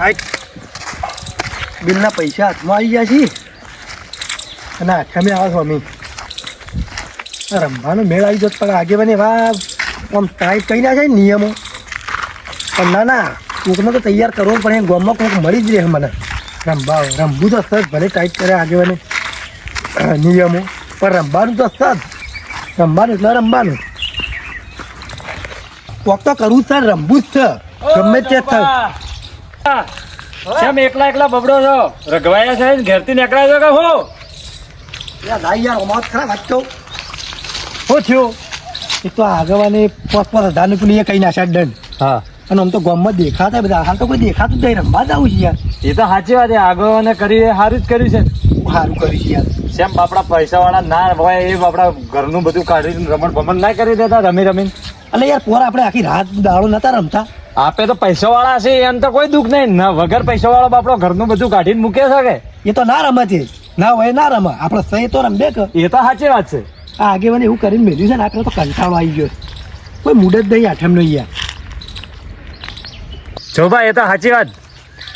Height બિલના પૈસા હાથમાં આવી ગયા છે. અને આઠા મેં આવ્યા સ્વામી. રમવાનો મેળ આવી જતો પણ આગેવાની એવા આમ ટાઈટ કહી ના જાય નિયમો. પણ ના ના કોકને તો તૈયાર કરવો પણ એ ગોમમાં કોક મળી જ રહે મને. રમવા રમવું તો સર ભલે ટાઈટ કરે આગેવાની. નિયમો પણ રમવાનું તો સર રમવાનું એટલે રમવાનું. કોક તો કરવું જ છે રમવું જ છે. ગમે તે થાય. કેમ એકલા એકલા બબડો છો? રઘવાયા છે ને ઘેરથી નીકળ્યા છો કે હું? યાર ભાઈ યાર અમાર ખરા વાત કહું. શું થયું? એ તો આગળવાને પોત પોત હજારનું પેલું એ કઈ નાખ્યા દંડ હા. અને આમ તો ગામમાં દેખાતા બધા હાલ તો કોઈ દેખાતું જ નહીં રમવા જ આવું છે યાર. એ તો સાચી વાત છે આગવાને કરી સારું જ કર્યું છે સારું કર્યું છે યાર. જેમ બાપડા પૈસા વાળા ના હોય એ બાપડા ઘરનું બધું કાઢીને રમણ ભમણ ના કરી દેતા રમી રમીને એટલે યાર પોરા આપણે આખી રાત દાડો નતા રમતા? આપે તો પૈસા વાળા છે એમ તો કોઈ દુઃખ નહીં. ના વગર પૈસા વાળો બાપડો ઘરનું બધું કાઢીને મૂકે છે એ તો ના રમે છે ના હોય ના રમે. આપણે સહી તો રમબે કે? એ તો સાચી વાત છે. આ આગેવાને એવું કરીને મેળ્યું છે ને આપણે તો કંટાળો આવી ગયો. કોઈ મૂડ જ નહીં આઠમ નહીં યાર જો ભાઈ એ તો સાચી વાત.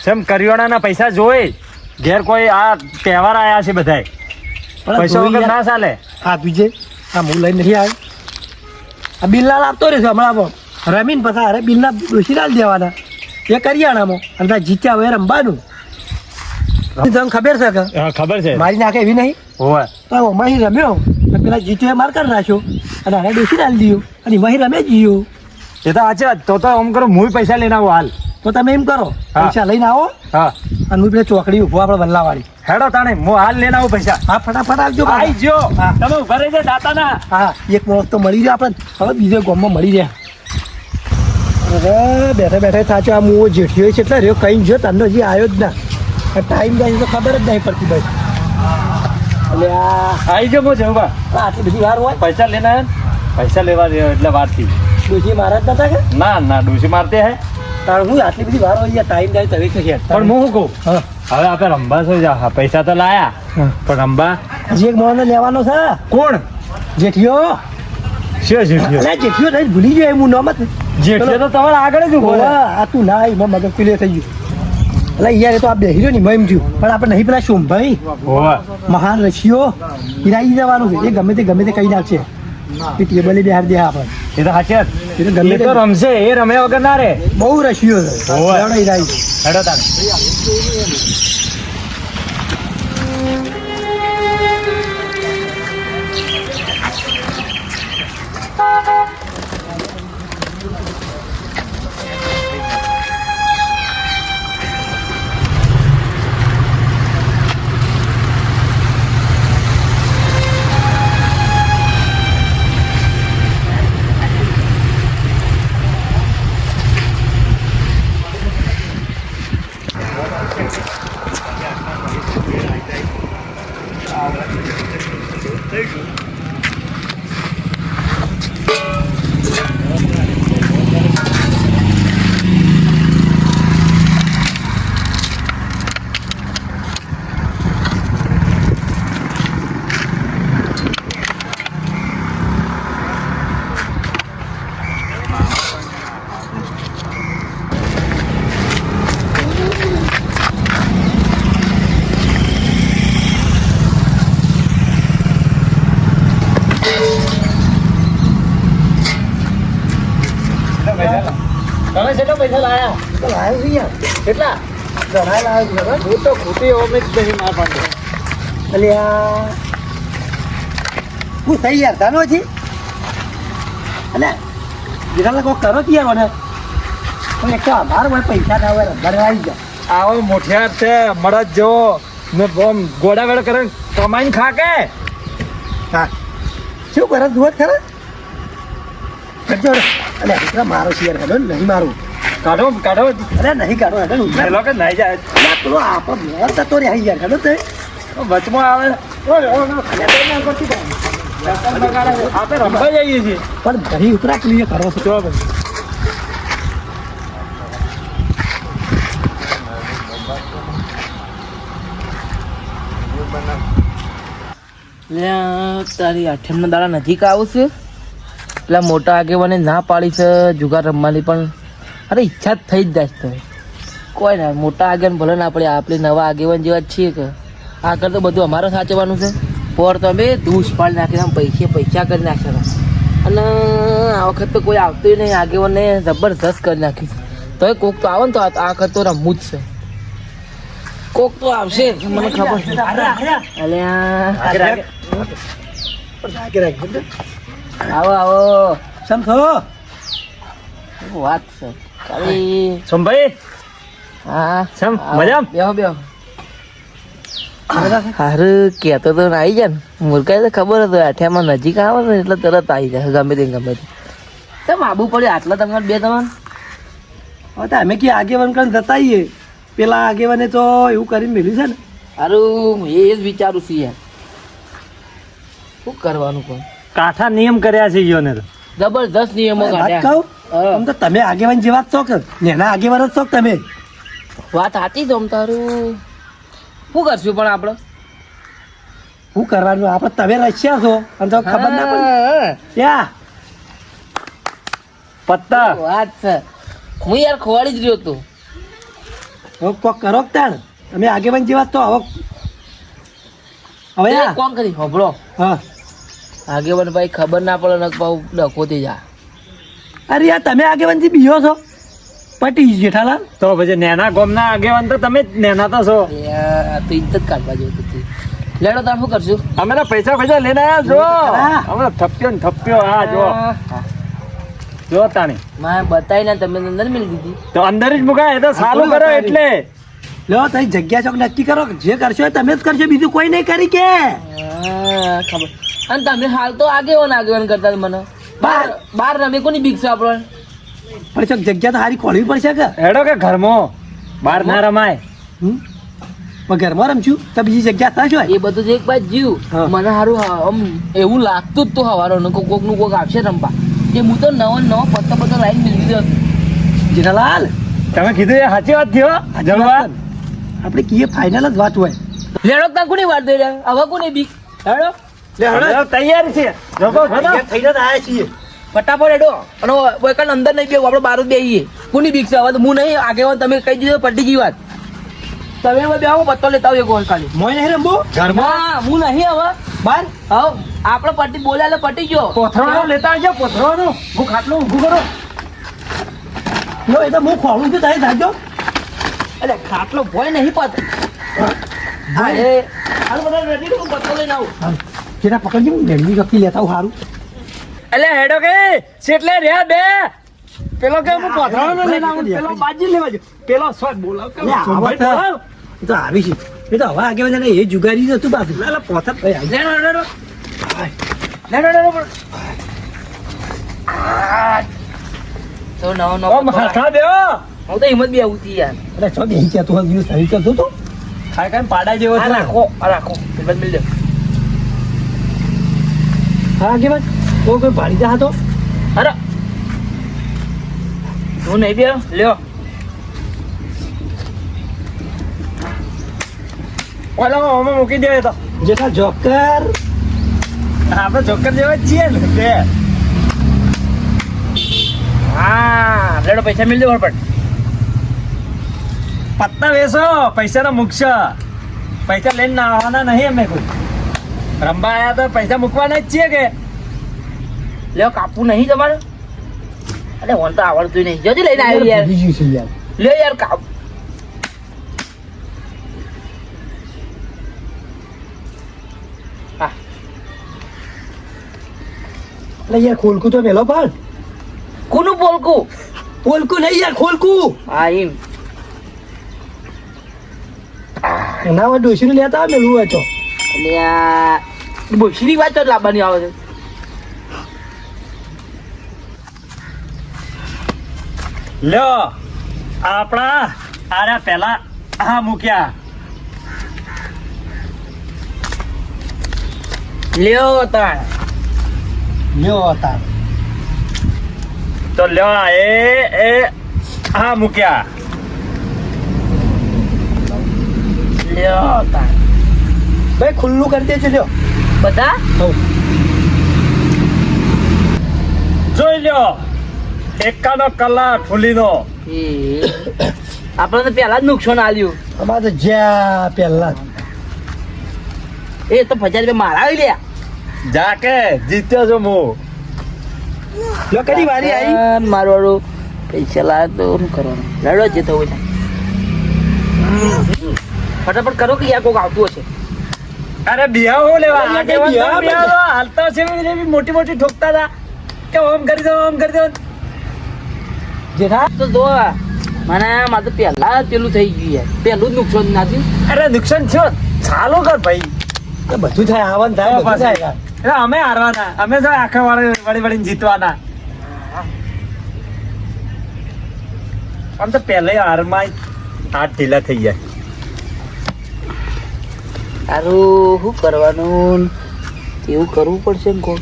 જેમ કરિયાણાના પૈસા જોઈ ઘેર કોઈ આ તહેવાર આયા છે બધાય. પણ પૈસા વગર ના ચાલે. હા બીજે આ હું લઈને નહીં આવ્યો. આ બિલના આપતો રહેશે હમણાં રમીને પછી અરે બિલના સિરાલ દેવાના. એ કરિયાણામાં અને ત્યાં જીત્યા હોય રમવાનું. તમને ખબર છે કે? ખબર છે. મારી નાખે એવી નહીં? હોય તો માહી રમ્યો. પેલા જીત્યો માર કરી નાખ્યો. અને અરે ડોસી ડાલી દીધું અને માહી રમે જીયો એ તો સાચી વાત. તો તો આમ કરો હું પૈસા લઈને આવું હાલ. તો તમે એમ કરો. પૈસા લઈને આવો. હા. અને હું પેલા ચોકડી ઊભો આપણે વલ્લાવાળી. હેડો તાણે હું હાલ લઈને આવું પૈસા. હા ફટાફટ આવજો આવી. જો. તમે ઊભા રહી જાય દાતાના. હા એક માણસ તો મળી જાય આપણે હવે બીજો ગામમાં મળી જાય અરે બેઠા બેઠા સાચો આ હું જેઠિયો છે એટલે રહ્યો કઈ જો તને હજી આવ્યો જ ના. ટાઈમ જાય તો ખબર જ નહીં પડતી ભાઈ. એટલે આ આવી જમો છે બા આટલી બધી વાર હોય? પૈસા લેના પૈસા લેવા દે એટલે વારથી. ડોસી મારા જ નતા કે? ના ના ડોસી મારતે હે. તાર હું આટલી બધી વાર હોય ટાઈમ જાય તો છે પણ હું શું કહું? હા. હવે આપણે રમવા શું જા હા, પૈસા તો લાયા. પણ રમવા હજી એક મોહન લેવાનો છે. કોણ? જેઠિયો. શું જેઠિયો જેઠિયો ભૂલી ગયો એમ નામ જ જેઠિયો તો તમારે આગળ જ ઊભો આ તું ના એમાં મગજ ક્લિયર થઈ ગયું. એટલે યાર એ તો આ બેહી રહ્યો ને એમ થયું. પણ આપણે નહીં પેલા શોમભાઈ હોવે. મહાન રશિયો હિરાઈ જવાનું છે. એ ગમે તે ગમે તે કહી નાખશે. એ ટેબલે બેહાર દે આપણે એ તો સાચી એ તો ગમે તો રમશે. એ રમ્યા વગર ના રે બહુ રશિયો છે. હેડો લાયા. તો લાવ્યો છે યાર કેટલા? જણાય લાવ્યો છે ખબર? હું તો ખૂટી ઓમે જ નહીં ના પાડે. એટલે આ. હું થઈ યાર તાનો છે અને જેના લોકો કરો કે યાર મને પણ એક તો આભાર હોય પૈસા ના હોય રબર આવી જાય. આવો મોઠિયાર છે મળદ જેવો ને બોમ ગોડા વેળ કરે કમાઈને ખા કે હા. શું કરે? જુઓ ખરા? કરજો. દીકરા મારો શિયર યાર નહીં મારું. કાઢો કાઢો. અરે નહીં કાઢો એટલે ને ઉતરા. પેલો કે નાઈ જાય. પેલો આપો મોર થતો રે યાર હેડો તે વચમાં આવે. આપણે રમવા જઈએ છીએ. પણ ઘરી ઉતરા ક્લિયર કરો છો. જો ભાઈ. તારી આઠમના દાડા નજીક આવું છે? પેલા મોટા આગેવાને ના પાડી છે જુગાર રમવાની પણ. અરે ઈચ્છા થઈ જ જાય તો કોઈ ના મોટા આગળ ભલે ના પડે આપણે નવા આગેવાન જેવા જ છીએ કે. આગળ તો બધું અમારે સાચવવાનું છે. પોર તમે દૂષ પાડી નાખીને પૈસા પૈસા કરી નાખ્યા અને આ વખત તો કોઈ આવતું નહીં આગેવાનને જબરદસ્ત કરી નાખી તો કોક તો આવે ને તો આ વખત તો રમવું જ છે. કોક તો આવશે મને ખબર છે. અલ્યા. આવો આવો. છો વાત છે? ખાલી સોમભાઈ? હા. શેમ, આવો. બેહો બેહો. હારું કહેતો તો આવી જાય ને મુરકાઈ તો ખબર હતો આઠિયામાં નજીક આવે ને એટલે તરત આવી જાય ગમે તે ગમે તે કેમ આબુ પડ્યું આટલા તમારે બે તમારે? હવે તો અમે કે આગેવાન કરીને જતા આવીએ. પેલા આગેવાને તો એવું કરીને મેળ્યું છે ને. હારું એ જ વિચારું છું યાર. શું કરવાનું પણ કાઠા નિયમ કર્યા છે યોને તો. જબરદસ્ત નિયમો કાઢ્યા. આમ તો તમે આગેવાન જેવા જ છો કે નેના આગેવાન જ છો તમે? વાત સાચી તો તારું શું કરશું પણ આપણે? શું કરવાનું? આપણે તમે રશિયા છો અને તો ખબર ના પડી. ક્યાં? પત્તા. વાત છે? હું યાર ખોવાડી જ રહ્યો હતો. હું કોક કરો તાણ? તમે આગેવાન જેવા તો હવે હવે. કોણ કરી? હોભળો. હા. આગેવાન ભાઈ ખબર ના પડે ને પાઉ ડખોથી જા. અરે યાર તમે આગેવાનથી બીજો છો? પટી જેઠાલાલ તો પછી નેના ગોમના આગેવાન તો તમે જ નેના તો છો. તો ઇજ્જત કાઢવા જેવું હતું લેડો તાર શું કરશું? અમે તો પૈસા પૈસા લઈને આવ્યા જો અમે થપ્યો ને થપ્યો. હા જો. જો તાણી. મારે બતાવીને તમે અંદર મિલ દીધી. તો અંદર જ મુકાય તો સારું કરો એટલે. લો તઈ જગ્યા ચોક નક્કી કરો જે કરશો એ તમે જ કરશો બીજું કોઈ નહીં કરી કે. ખબર. અને તમે હાલ તો આગેવાન આગેવાન કરતા મને. બાર બાર રમે કોની બીક છે આપણે? પણ ચોક જગ્યા તો સારી ખોલવી પડશે કે? હેડો કે ઘરમાં? બહાર ના રમાય. હમ? પણ ઘરમાં રમશું? તો બીજી જગ્યા થશે એ બધું જ એક બાદ જીવ. મને સારું આમ એવું લાગતું જ તો હવારો કોક કોકનું કોક આવશે રમવા. જે હું તો નવો નવો પત્તો પત્તો લાઈન મેળવી દીધો જેઠાલાલ તમે કીધું એ સાચી વાત થયો? જલવાન આપણે કીએ ફાઇનલ જ વાત હોય. લેડો તાં કોની વાત દઈ રહ્યા? હવે કોની બીક? હેડો. તૈયાર છે. જગો જગો. તૈયાર થઈને આવ્યા છીએ. ફટાફટ હેડો અને કોઈ અંદર નહીં બેવું આપણે બાર જ બેહીએ. કોની બીક છે? હવે હું નહીં આગેવાન તમે કહી દીધો પટી ગઈ વાત. તમે હવે બેહો પત્તો લેતા એક વાર ખાલી. મોય નહીં રમવું ઘરમાં? હું નહીં હવે. બાર? હવ આપણે પટી બોલ્યા એટલે પટી ગયો. પોથરાનો લેતા આવજો પોથરાનો હું ખાટલું ઊભું કરો. લો એ તો હું છું તારી જાજો એટલે ખાટલો ભોય નહીં પત. હાલ બધા રેડી હું પત્તો લઈને આવું. જેના પકડજી હું વખતે લેતા હું સારું એટલે હેડો કે સેટલે રહ્યા બે. પેલો કે હું પોથરાનો લઈને આવું પેલો બાજી લેવા જો. પેલો સ્વાદ બોલાવ કે તો. બોલાવ. તો આવી છે. એ તો હવે આગળ વધારે એ જુગારી નતું બાજુ. લે, લે, પોથર ભાઈ આવી લેડો લેડો લેડો લેડો પણ. તો નવો નવો પત્તો લાગ. હું તો હિંમત બી આવું હતી યાર. એટલે છો બેસી ગયા તું દિવસ સહી કરતો તો. ખાઈ ખાઈને પાડા જેવો રાખો રાખો. હિંમત મિલ દે. હા કે ભાઈ કોઈ કોઈ ભાડી જા હતો અરે. હું નહીં બે લ્યો. ઓલો અમે મૂકી દે તો. જેઠા જોકર. આપણે જોકર જેવા છીએ ને બે. હા લેડો પૈસા મિલ દે પણ. પત્તા વેસો પૈસા તો મૂકશો પૈસા લઈને ના આવવાના નહીં અમે કોઈ. રમવા આયા તો પૈસા મૂકવાના જ છીએ કે? લ્યો કાપવું નહીં તમારે? અરે વન તો આવડતું નહીં. જલ્દી લઈને આવી યાર. બીજું છે યાર. કાપ. એટલે યાર ખોલકું તો પેલો પણ કોનું પોલકું પોલકું નહીં યાર ખોલકું. હા એમ. ના ડોશીને લેતા આવે મેલું હોય તો. એટલે આ બોશીની વાત તો લાવવાની આવે છે. લ્યો આપણા આરા પહેલા હા મૂક્યા. લ્યો તાણ લ્યો તાર તો લ્યો આ એ એ હા મૂક્યા. લ્યો તાણ ભાઈ ખુલ્લું કરી દેજો લ્યો. બધા? જોઈ લ્યો એકાનો કલા ફૂલીનો. આપણને પહેલા જ નુકસાન આલ્યું. અમારે તો જ્યાં પહેલા. એ તો પચાસ રૂપિયા મારા આવી લ્યા. જા કે જીત્યો છું હું. લો કદી વારી આવી આ મારું વાળું પૈસા લાવે તો શું કરવાનું? લડો જે હોય ફટાફટ કરો કે યાર કોક આવતું હશે. અરે બિહાવ હું લેવા? આગે બિહાવ બિહાવ? તો હાલતા છે મોટી મોટી ઠોકતા હતા. કે ઓમ કરી દો ઓમ કરી દો. જેઠા? તો જો મને મારે પહેલા પેલું થઈ ગયું યાર. પહેલું જ નુકસાન ના થયું. અરે નુકસાન થયો? ચાલુ કર ભાઈ. એ બધું થાય આવન થાય બધું થાય એટલે અમે હારવાના. અમે તો આખા વાળે વળી વળીને જીતવાના. આમ તો પહેલે હારમાં હાથ ઢીલા થઈ જાય સારું શું કરવાનું? એવું કરવું પડશે ને કોણ?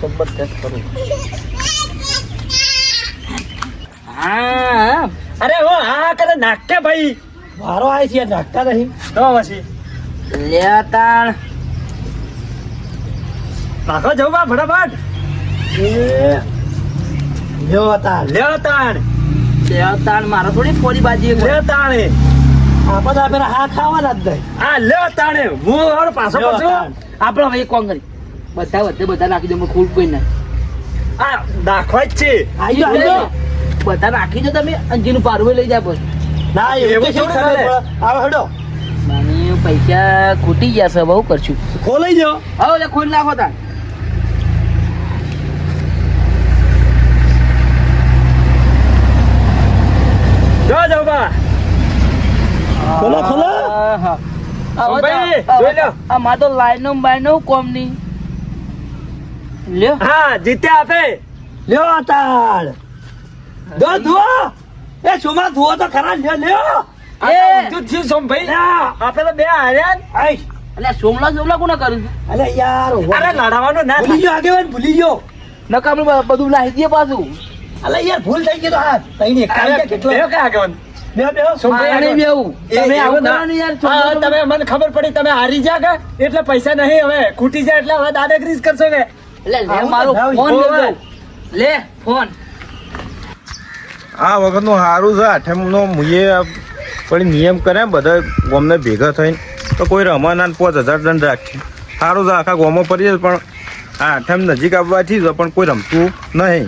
જબરદસ્ત કરવું હા અરે હો હા કરે નાખતે ભાઈ. મારો આવે છે નાખતા નહીં તો પછી? લ્યા તાણ. નાખો જવું બા ફટાફટ. લ્યો હતા લ્યો તાણ. લે તાણ મારા થોડી ફોડી બાજી લ્યો તાણે. આપણે આપણે હા ખાવાના જ નહીં આ લ્યો તાણે હું હવે પાછો પાછો. આપણે હવે કોણ કરી? બધા બધે બધા નાખી દો મને ખુલ કોઈ ના આ નાખવા જ છે. આઈ જાઓ, બધા નાખી દો તમે અંજીનું પારવે લઈ જાય પછી. ના એવું એવું તો થોડું ખબર ચાલે. પડે. આવો હેડો. મને પૈસા ખૂટી ગયા છે બહુ કરશું? ખોલાઈ જાઓ. હવે લે ખોલી નાખો તાર જો જાવ બા. ખોલો ખોલો. આહા. તો- ભાઈ, હવે જોઈ લો. તો- આ મારે તો લાઈનો બાઈનો કોમ નહીં લ્યો. હા જીત્યા આપે. લ્યો અતાળ. દો ધો એ સોમા ધો તો ખરા લ્યો લ્યો. એ! તો ઊંધું જ થયું આપે તો બે હાર્યા આઈ અલ્યા સોમલા સોમલા કોને કર્યું યાર અરે લડાવાનું ના ભૂલી ગયો આગેવાન ભૂલી ગયો. નકા બધું લાવી દે પાછું. અલ્યા યાર ભૂલ થઈ ગઈ તો હા તઈને અરે, કેટલો? કે આગેવાન? તમે ના. મને ખબર પડી તમે હારી જા કે? એટલે પૈસા નહીં હવે ખૂટી જાય એટલે હવે દાદાગીરી કરશો કે? લે ના ફોન આ વખતનું સારું છે આઠમનો મુએ પણ નિયમ કરે બધા ગોમને ભેગા થઈને. તો કોઈ રમાના પાંચ હજાર દંડ રાખે. સારું છે આખા ગોમાં પડીએ પણ આ આઠમ નજીક આવવાથી પણ કોઈ રમતું નહીં.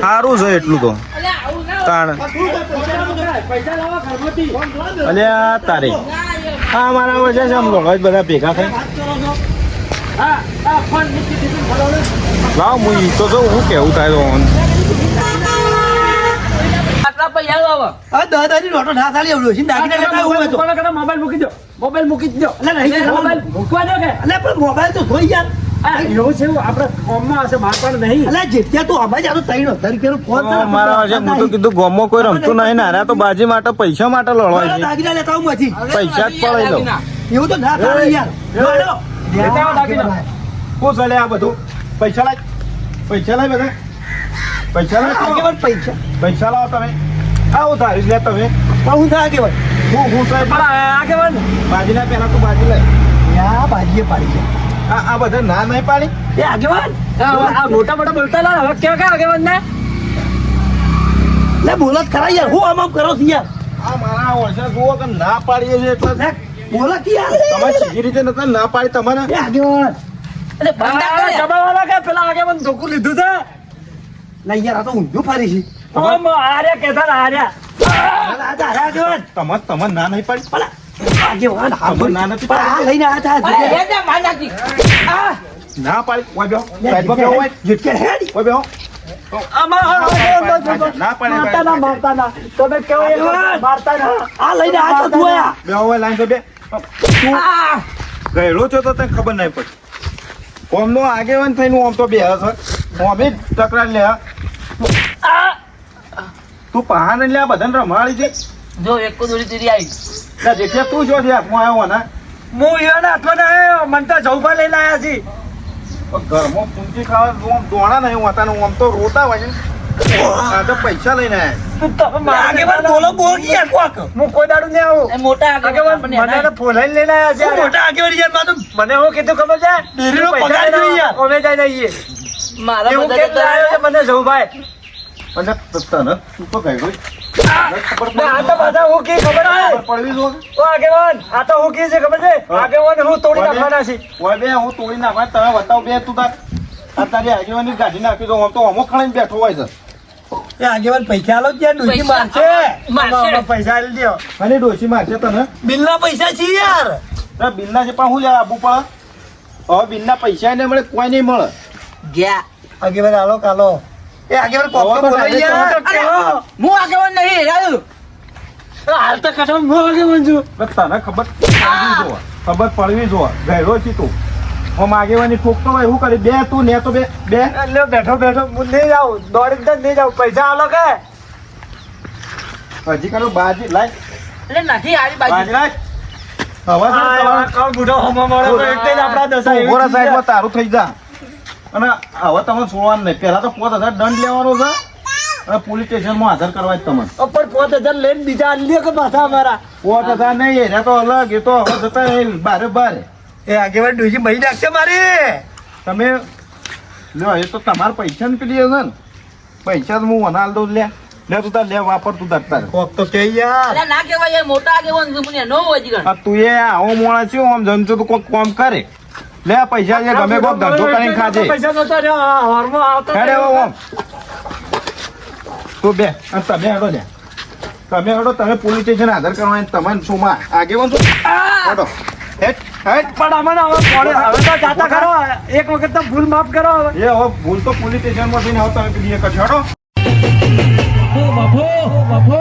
સારું છે એટલું તો. તાણ. અલ્યા તારે હા મારા વચ્ચે છે આમ લોકો બધા ભેગા થઈ હા હા. લાવ હું ઈ તો હું શું કેવું થાય તો દાદાની નોટો ના આવડ્યો છે દાગીના મોબાઈલ મૂકી દો. મોબાઈલ મૂકી દો. મોબાઈલ મૂકવા દો કે? અલ્યા પણ મોબાઈલ તો જોઈ યાર એવું છે એવું આપણે હશે માર પણ નહીં અલે જેટલા તું આમાં જ આ તો ત્રણ ફોન મારા વચ્ચે હું તો કીધું ગોમાં કોઈ રમતું નહીં ને તો બાજી માટે પૈસા માટે લડવાય છે દાગીના લેતા આવું માંથી પૈસા જ પડાઈ દો એવું તો ના થાય યાર લોડો. લેતા દાગીના. શું ચાલે આ બધું પૈસા લાય પૈસા લાય બધા પૈસા લાય પૈસા પૈસા લાવો તમે આવું તારી લે તમે હું થાય આગેવાન હું હું સાહેબ આ આગેવાન બાજી ના પહેલા તું બાજી લાય યા બાજીએ પાડી છે આ આ બધા ના નહીં પાડી એ આગેવાન આ આ મોટા મોટા બોલતા ના હવે કેવા કે આગેવાન ને લે બોલત ખરા યાર હું આમ આમ કરો છો યાર આ મારા વર્ષે જુઓ કે ના પાડીએ છે એટલે લે બોલો કે યાર તમે સીધી રીતે નતા ના પાડી તમારે એ આગેવાન એટલે બંધ આ જમાવાળા કે પેલા આગેવાન ધોકું લીધું છે ના યાર આ તો ઊંધું ફરી છે ઓમ આર્યા કેતા આર્યા તમે તમે તમારે તમારે ના નહીં પાડી ભલા આગેવાન ના નથી પણ આ લઈને આ તા અરે, આ. ના પાડી. ઓય બેહો. બેહો ઓય. જીટકે હેડી. ઓય બેહો. ના ના ના ના ગયેલો છો તો તને ખબર નહીં પડી ઓમનો આગેવાન થઈને ઓમ તો બે હશે ઓમે તકરાર લે તું પહાડ લે આ બધાને રમાડી છે જો એક દોરી તીરી આવી. દેખે તું જો છે હું આવ્યો ને. હું ઈયોને હાથમાં ના આવ્યો મને તો જવભા લઈને લાયા છી. ઘરમાં પૂંજી ખાવા ઓમ દોણા નહીં હોતા ને ઓમ તો રોતા હોય છે આ તો પૈસા લઈને આવ્યા તમે મારા આગેવાન બોલો બોલ કે યાર કોક. હું કોઈ દાડું નહીં આવું. એ મોટા આગેવાન આગેવાન આપણને મને જવભાઈ? તને તું તો ને આ તો બધા હું કી ખબર પડવી જો ઓ આગેવાન આ તો હું કી છે ખબર છે? આગેવાન હું તોડી નાખવાના છે. ઓય બે હું તોડી નાખવા તમે બતાવ બે તું તાર. આ તારી આગેવાની ગાડી નાખી દો આમ તો અમુક ખાઈને બેઠો હોય છે. એ આગેવાન પૈસા આલો ત્યાં ડૂસી પૈસા મારશે. મારશે. પૈસા આલી દ્યો. અને ડોશી મારશે તને? બિલના પૈસા છે યાર. બિલના છે પણ હું લેવા આબુ પણ હવે બિલના પૈસા નહીં મળે કોઈ નહીં મળે. ગયા. આગેવાન આલો કાલો. એ આગેવાન કોક તો હવે બોલો પણ યાર તો કેવો? હું આગેવાન નહીં રાજુ હાલ તો કશો હું આગેવાન છું તને ખબર પડવી જોવા ખબર પડવી જોવા ગયડો છે તું હું આગેવાની ઠોકતો હોય એવું કરી બે તું ને તો બે બે એટલે બેઠો બેઠો હું નહીં જાઉં દોડી જ નહીં જાઉં પૈસા આલો કે હજી કરો બાજી લાય એટલે નથી આવી બાજી બાજુ લાય હવે ને તમારે બુઢો હોમો મળે તો એટલે જ આપણા દશા થઈ જાય. તારું થઈ જા અને હવે તમે છોડવાનું નહીં. પહેલાં તો પાંચ હજાર દંડ લેવાનો છે. અને પોલીસ સ્ટેશનમાં હાજર કરવા જ તમને. પણ પાંચ હજાર લઈને બીજા લ્યો કે પાછા અમારા? પોત હજાર નહીં એના તો અલગ એ તો હવે જતા એ બારે બારે. એ આગેવાન ડૂસી મહી નાખશે મારી. તમે લ્યો એ તો તમારા પૈસા ને પેલી હશે ને. પૈસા તો હું વનાલ દઉં લે લે તું તાર લે વાપર તું તાર તારે. કોક તો કે યાર. ના કેવાય મોટા આગેવાન તું મને નો હોય જીગણ. આ તું એ આવો મોણા છે આમ જમજો તો કોક કામ કરે. લે પૈસા જે ગમે કોક ધંધો કરીને ખાજે. પૈસા જતો રહ્યો આ આવતો હેડે ઓમ. તું બે અને તમે હેડો લે તમે હેડો તમે પોલીસ સ્ટેશન હાજર કરવાની તમે શું માં આગેવાન છો હેડો. હેડ હેડ. પણ અમને હવે પડે હવે તો જાતા કરો એક વખત તો ભૂલ માફ કરો હવે. એ હવે ભૂલ તો પોલીસ સ્ટેશનમાં થઈને આવો તમે પેલી એક જ હેડો. બાપો બાપો.